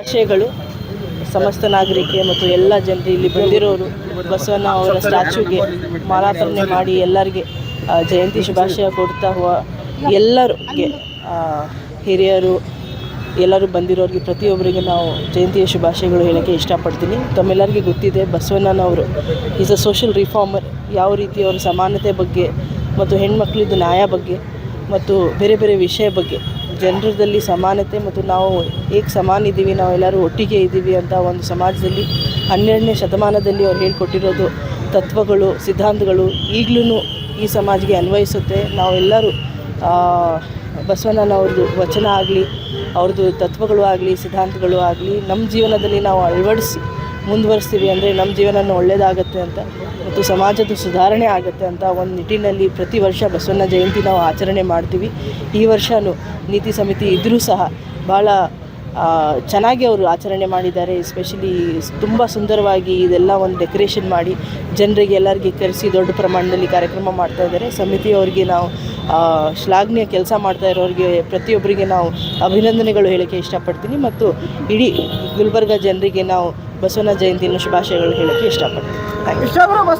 ಆಶಯಗಳು ಸಮಸ್ತ ನಾಗರಿಕೆ ಮತ್ತು ಎಲ್ಲ ಜನರು ಇಲ್ಲಿ ಬಂದಿರೋರು ಬಸವಣ್ಣ ಅವರ ಸ್ಟ್ಯಾಚ್ಯೂಗೆ ಮಾಲಾರ್ಪಣೆ ಮಾಡಿ ಎಲ್ಲರಿಗೆ ಜಯಂತಿ ಶುಭಾಶಯ ಕೊಡ್ತಾ ಹೋ ಎಲ್ಲರಿಗೆ ಹಿರಿಯರು, ಎಲ್ಲರೂ ಬಂದಿರೋರಿಗೆ ಪ್ರತಿಯೊಬ್ಬರಿಗೆ ನಾವು ಜಯಂತಿಯ ಶುಭಾಶಯಗಳು ಹೇಳೋಕ್ಕೆ ಇಷ್ಟಪಡ್ತೀನಿ. ತಮ್ಮೆಲ್ಲರಿಗೂ ಗೊತ್ತಿದೆ, ಬಸವಣ್ಣನವರು ಈಸ್ ಅ ಸೋಷಿಯಲ್ ರಿಫಾರ್ಮರ್ ಯಾವ ರೀತಿ ಅವರ ಸಮಾನತೆ ಬಗ್ಗೆ ಮತ್ತು ಹೆಣ್ಮಕ್ಳದ್ದು ನ್ಯಾಯ ಬಗ್ಗೆ ಮತ್ತು ಬೇರೆ ಬೇರೆ ವಿಷಯ ಬಗ್ಗೆ ಜನರದಲ್ಲಿ ಸಮಾನತೆ ಮತ್ತು ನಾವು ಹೇಗೆ ಸಮಾನ ಇದ್ದೀವಿ ನಾವೆಲ್ಲರೂ ಒಟ್ಟಿಗೆ ಇದ್ದೀವಿ ಅಂತ ಒಂದು ಸಮಾಜದಲ್ಲಿ, ಹನ್ನೆರಡನೇ ಶತಮಾನದಲ್ಲಿ ಅವ್ರು ಹೇಳ್ಕೊಟ್ಟಿರೋದು ತತ್ವಗಳು, ಸಿದ್ಧಾಂತಗಳು ಈಗಲೂ ಈ ಸಮಾಜಕ್ಕೆ ಅನ್ವಯಿಸುತ್ತೆ. ನಾವೆಲ್ಲರೂ ಬಸವಣ್ಣನವ್ರದ್ದು ವಚನ ಆಗಲಿ, ಅವ್ರದ್ದು ತತ್ವಗಳು ಆಗಲಿ, ಸಿದ್ಧಾಂತಗಳು ಆಗಲಿ, ನಮ್ಮ ಜೀವನದಲ್ಲಿ ನಾವು ಅಳವಡಿಸಿ ಮುಂದುವರಿಸ್ತೀವಿ ಅಂದರೆ ನಮ್ಮ ಜೀವನ ಒಳ್ಳೆಯದಾಗತ್ತೆ ಅಂತ ಮತ್ತು ಸಮಾಜದ ಸುಧಾರಣೆ ಆಗುತ್ತೆ ಅಂತ ಒಂದು ನಿಟ್ಟಿನಲ್ಲಿ ಪ್ರತಿ ವರ್ಷ ಬಸವಣ್ಣ ಜಯಂತಿ ನಾವು ಆಚರಣೆ ಮಾಡ್ತೀವಿ. ಈ ವರ್ಷವೂ ನೀತಿ ಸಮಿತಿ ಇದ್ದರೂ ಸಹ ಭಾಳ ಚೆನ್ನಾಗಿ ಅವರು ಆಚರಣೆ ಮಾಡಿದ್ದಾರೆ. ಎಸ್ಪೆಷಲಿ ತುಂಬ ಸುಂದರವಾಗಿ ಇದೆಲ್ಲ ಒಂದು ಡೆಕೋರೇಷನ್ ಮಾಡಿ ಜನರಿಗೆ ಎಲ್ಲರಿಗೆ ಕರೆಸಿ ದೊಡ್ಡ ಪ್ರಮಾಣದಲ್ಲಿ ಕಾರ್ಯಕ್ರಮ ಮಾಡ್ತಾ ಇದ್ದಾರೆ. ಸಮಿತಿಯವರಿಗೆ ನಾವು ಶ್ಲಾಘನೀಯ ಕೆಲಸ ಮಾಡ್ತಾ ಇರೋರಿಗೆ ಪ್ರತಿಯೊಬ್ಬರಿಗೆ ನಾವು ಅಭಿನಂದನೆಗಳು ಹೇಳೋಕ್ಕೆ ಇಷ್ಟಪಡ್ತೀನಿ. ಮತ್ತು ಇಡೀ ಗುಲ್ಬರ್ಗ ಜನರಿಗೆ ನಾವು ಬಸವನ ಜಯಂತಿಯನ್ನು ಶುಭಾಶಯಗಳು ಹೇಳೋಕ್ಕೆ ಇಷ್ಟಪಡ್ತೀನಿ.